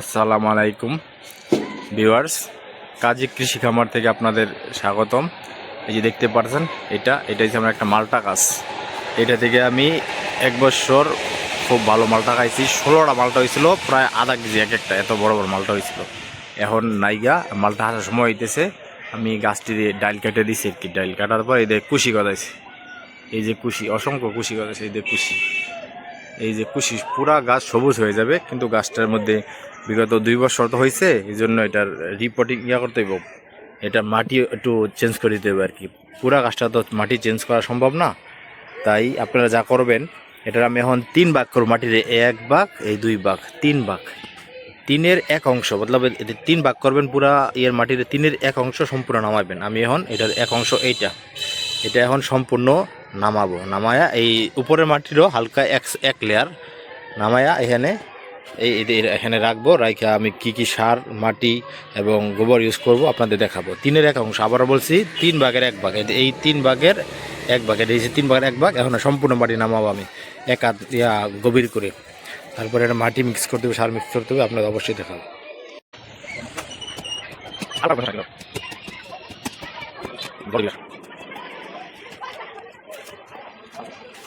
আসসালামু আলাইকুম, ভিউয়ার্স। কাজী কৃষি খামার থেকে আপনাদের স্বাগতম। এই যে দেখতে পাচ্ছেন এটা এটা হচ্ছে আমার একটা মালটা গাছ। এটা থেকে আমি এক বছর খুব ভালো মালটা খাইছি। ষোলোটা মালটা হয়েছিল, প্রায় আধা কেজি এক একটা, এত বড় বড় মালটা হয়েছিল। এখন নাইগা, মালটা হাসার সময় হইতেছে, আমি গাছটি দিয়ে ডাইল কেটে দিছি আর কি। ডাইল কাটার পর এই কুশি গজাইছে। এই যে কুশি, অসংখ্য কুশি গজাইছে, এই যে কুশি। এই যে কুশি, পুরা গাছ সবুজ হয়ে যাবে, কিন্তু গাছটার মধ্যে বিগত দুই বছর তো হয়েছে এই জন্য এটার রিপোর্টিং ইয়া করতে হইব। এটা মাটি একটু চেঞ্জ করে দিতে হবে আর কি পুরা গাছটা তো মাটি চেঞ্জ করা সম্ভব না, তাই আপনারা যা করবেন, এটার আমি এখন তিন ভাগ করব, মাটির এক ভাগ, এই দুই ভাগ, তিন ভাগ। তিনের এক অংশ মতলব তিন ভাগ করবেন, পুরা ইয়ের মাটির তিনের এক অংশ সম্পূর্ণ নামাবেন। আমি এখন এটার এক অংশ এইটা। এটা এখন সম্পূর্ণ নামাবো। নামায়া এই উপরের মাটিরও হালকা এক এক লেয়ার নামায়া এখানে এই এখানে রাখব। রাইখা আমি কি কি সার, মাটি এবং গোবর ইউজ করব আপনাদের দেখাবো। তিনের এক অংশ, আবারও বলছি, তিন ভাগের এক ভাগ। এই- তিন ভাগের এক ভাগের এই যে তিন ভাগের এক ভাগ, এখন সম্পূর্ণ মাটি নামাবো আমি। এক হাত, ইয়া, গভীর করে। তারপরে এটা মাটি মিক্স করতে হবে, সার মিক্স করতে হবে, আপনাদের অবশ্যই দেখাবো।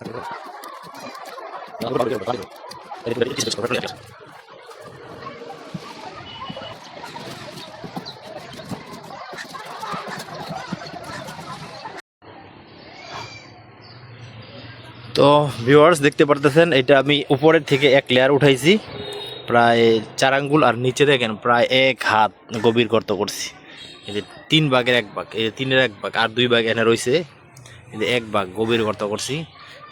তো ভিউয়ার্স দেখতে পারতেছেন, এটা আমি উপরের থেকে এক লেয়ার উঠাইছি। প্রায় চার আঙ্গুল আর নিচে দেখেন, প্রায় এক হাত গভীর গর্ত করছি। এই যে তিন ভাগের এক ভাগ, এই তিনের এক ভাগ আর দুই ভাগ এনে রয়েছে। এই এক ভাগ গভীর গর্ত করছি।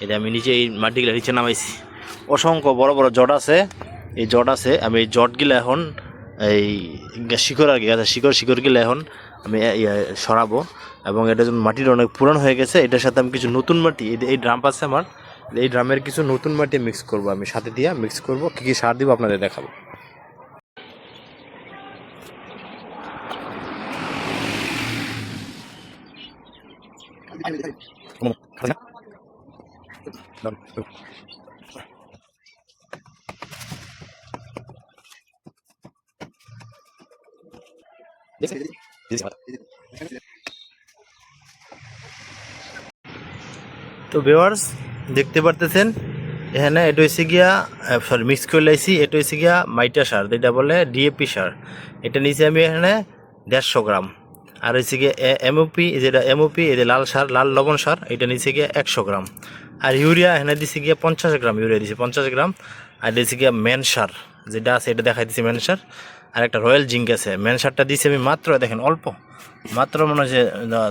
এটা আমি নিচে এই মাটিগুলো নিচে নামাইছি। অসংখ্য বড় বড় জট আছে। এই জট আছে, আমি এই জটগুলো এখন এই শিকড় আর কি, গাছের শিকড়, শিকড়গুলো এখন আমি ইয়ে সরাবো। এবং এটা যখন মাটির অনেক পুরান হয়ে গেছে, এটার সাথে আমি কিছু নতুন মাটি, এই ড্রাম আছে আমার, এই ড্রামের কিছু নতুন মাটি মিক্স করব আমি, সাথে দিয়ে মিক্স করব। কী কী সার দিব আপনাদের দেখাবো। তো ভিউয়ার্স দেখতে পারতেছেন, এখানে এটা হচ্ছে গিয়া সরি মিক্স করে লাইছি, এটা হচ্ছে গিয়া মাইটা সার, যেটা বলে ডিএপি সার। এটা নিচে আমি এখানে দেড়শো গ্রাম। আর হচ্ছে গিয়ে এমওপি যেটা এমওপি এই যে লাল সার, লাল লবণ সার, এটা নিচে গিয়ে একশো গ্রাম। আর ইউরিয়া এখানে দিছে গিয়ে পঞ্চাশ গ্রাম, ইউরিয়া দিছে পঞ্চাশ গ্রাম, আর দিছে গিয়া মেন সার যেটা আছে এটা দেখাই দিছে মেন সার আর একটা রয়্যাল জিঙ্ক আছে মেন সারটা দিছি আমি মাত্র, দেখেন অল্প, মাত্র মনে হয় যে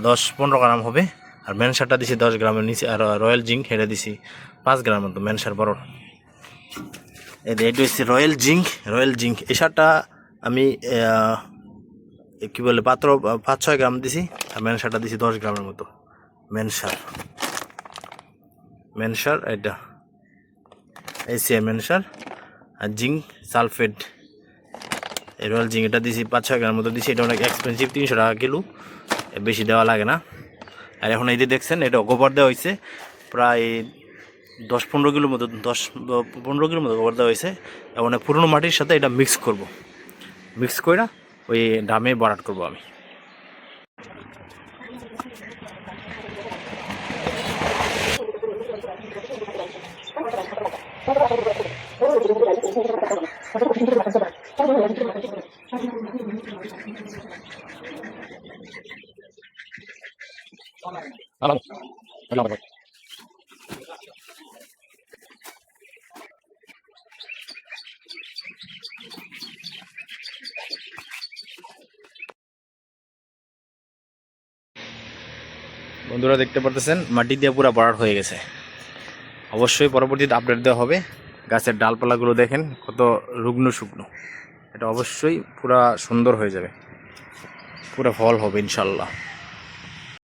দশ পনেরো গ্রাম হবে। আর মেন সারটা দিছি দশ গ্রামের নিচে, আর রয়্যাল জিঙ্ক হেরে দিছি পাঁচ গ্রাম মতো মেন সার বড়। এই এটা হচ্ছে রয়্যাল জিঙ্ক রয়্যাল জিঙ্ক। এই সারটা আমি কি বলে, পাত্র, পাঁচ ছয় গ্রাম দিছি, আর মেন সারটা দিছি দশ গ্রামের মতো মেন সার মেন সার এটা এই সে মেন সার আর জিঙ্ক সালফেট এই রয়্যাল জিঙ্ক এটা দিছি পাঁচ ছয় গ্রামের মতো দিছি। এটা অনেক এক্সপেন্সিভ তিনশো টাকা কিলো। বেশি দেওয়া লাগে না। আর এখন এই যে দেখছেন, এটা গোবর দেওয়া হয়েছে প্রায় দশ পনেরো কিলোর মতো, দশ পনেরো কিলোর মতো গোবর দেওয়া হয়েছে এবং পুরনো মাটির সাথে এটা মিক্স করব। মিক্স করে ওই ডামে বরাট করব আমি। বন্ধুরা দেখতে পারতেছেন মাটি দিয়ে পুরা পাড়ার হয়ে গেছে। অবশ্যই পরবর্তীতে আপডেট দেওয়া হবে। গাছের ডালপালাগুলো দেখেন কত রুগ্ন শুকনো। এটা অবশ্যই পুরা সুন্দর হয়ে যাবে। পুরো ফল হবে ইনশাল্লাহ